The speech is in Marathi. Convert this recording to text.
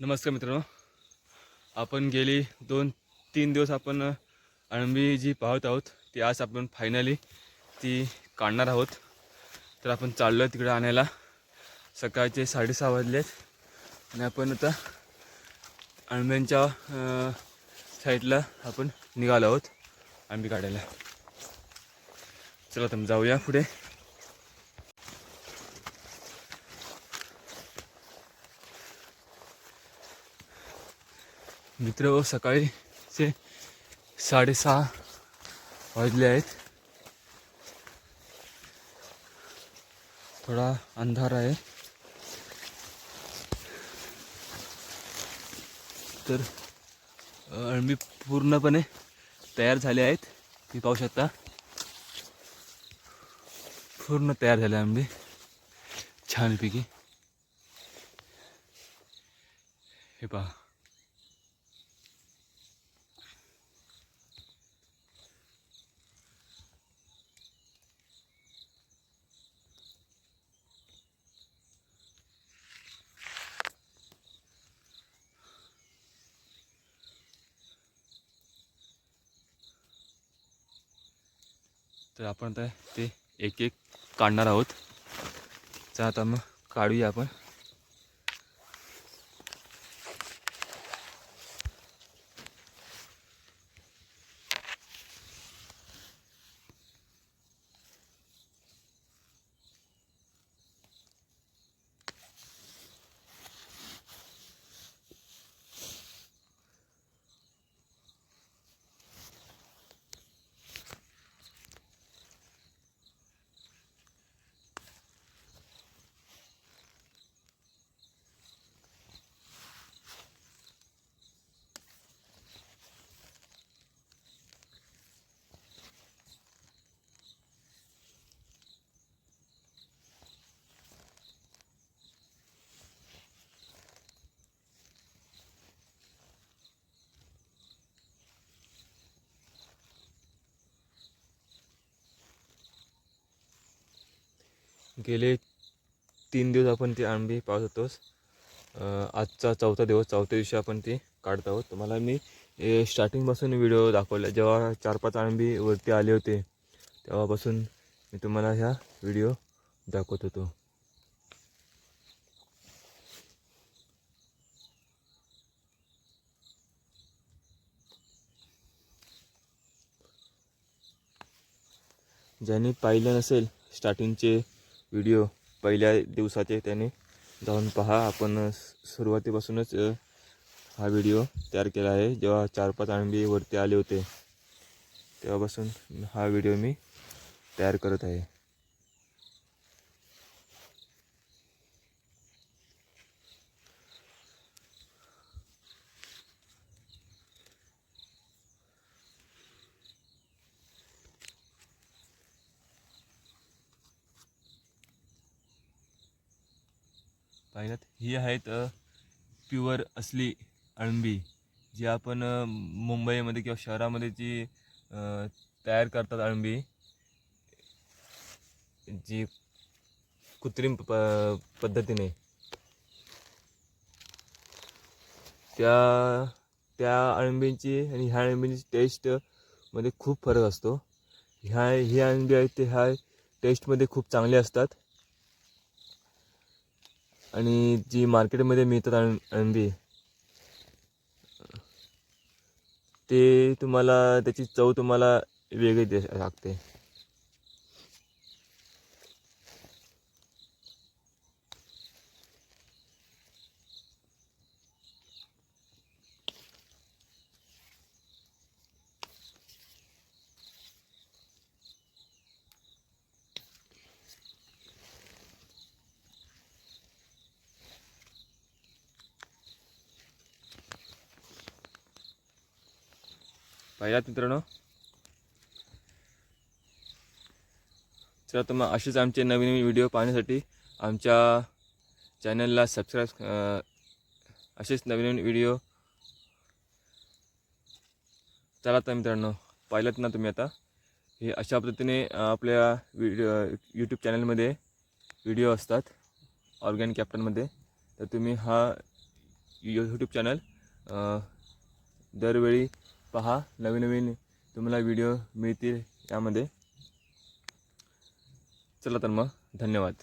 नमस्कार मित्रांनो. आपण गेली दोन तीन दिवस आपण अळंबी जी पाहत आहोत ती आज आपण फायनली ती काढणार आहोत. तर आपण चाललो आहे तिकडे आणायला. सकाळचे साडेसहा वाजलेत. आणि आपण आता अळंब्यांच्या साईडला आपण निघालो आहोत आंबी काढायला. चला तर जाऊया पुढे. मित्र हो, व सकाळीचे साडेसहा वाजले आहेत. थोडा अंधार आहे. तर मी पूर्णपणे तयार झाले आहेत. ती पाहू शकता. पूर्ण तयार झाले आंबे छानपैकी. हे पहा. तर आपण आता ते एक एक काढणार आहोत. तर आता मग काढूया आपण. गेले तीन दिवस आपण ती आंबी पाहत होतोच. आजचा चौथा दिवस चौथ्या दिवशी आपण ती काढत आहोत. तुम्हाला मी स्टार्टिंगपासून व्हिडिओ दाखवला. जेव्हा चार पाच आंबी वरती आले होते तेव्हापासून मी तुम्हाला ह्या व्हिडिओ दाखवत होतो. ज्यांनी पाहिलं नसेल स्टार्टिंगचे व्हिडिओ पहिल्या दिवसाचे त्याने जाऊन पहा. आपण सुरुवातीपासूनच हा व्हिडिओ तयार केला आहे. जेव्हा चार पाच आंबे वरती आले होते तेव्हापासून हा व्हिडिओ मी तयार करत आहे. पाहिलात ही आहेत प्युअर असली अळंबी जी आपण मुंबईमध्ये किंवा शहरामध्ये जी तयार करतात अळंबी जी कृत्रिम प पद्धतीने. त्या त्या अळंबींची आणि ह्या अळंबींची टेस्टमध्ये खूप फरक असतो. ह्या ही अळंबी आहेत ते ह्या टेस्टमध्ये खूप चांगले असतात. आणि जी मार्केटमध्ये मिळतात अळ ते तुम्हाला त्याची चव तुम्हाला वेगळी दे लागते. पाहिलात मित्रांनो? चला तर मग असेच आमचे नवीन नवीन व्हिडिओ पाहण्यासाठी आमच्या चॅनलला सबस्क्राईब असेच नवीन नवीन व्हिडिओ. चला तर मित्रांनो पाहिलात ना तुम्ही आता? हे अशा पद्धतीने आपल्या व्हिडिओ यूट्यूब चॅनलमध्ये व्हिडिओ असतात ऑर्गॅनिक कॅप्टनमध्ये. तर तुम्ही हा यूट्यूब चॅनल दरवेळी पहा नवीन नवीन तुम्हाला व्हिडिओ मिळतील यामध्ये. चला तर मग धन्यवाद.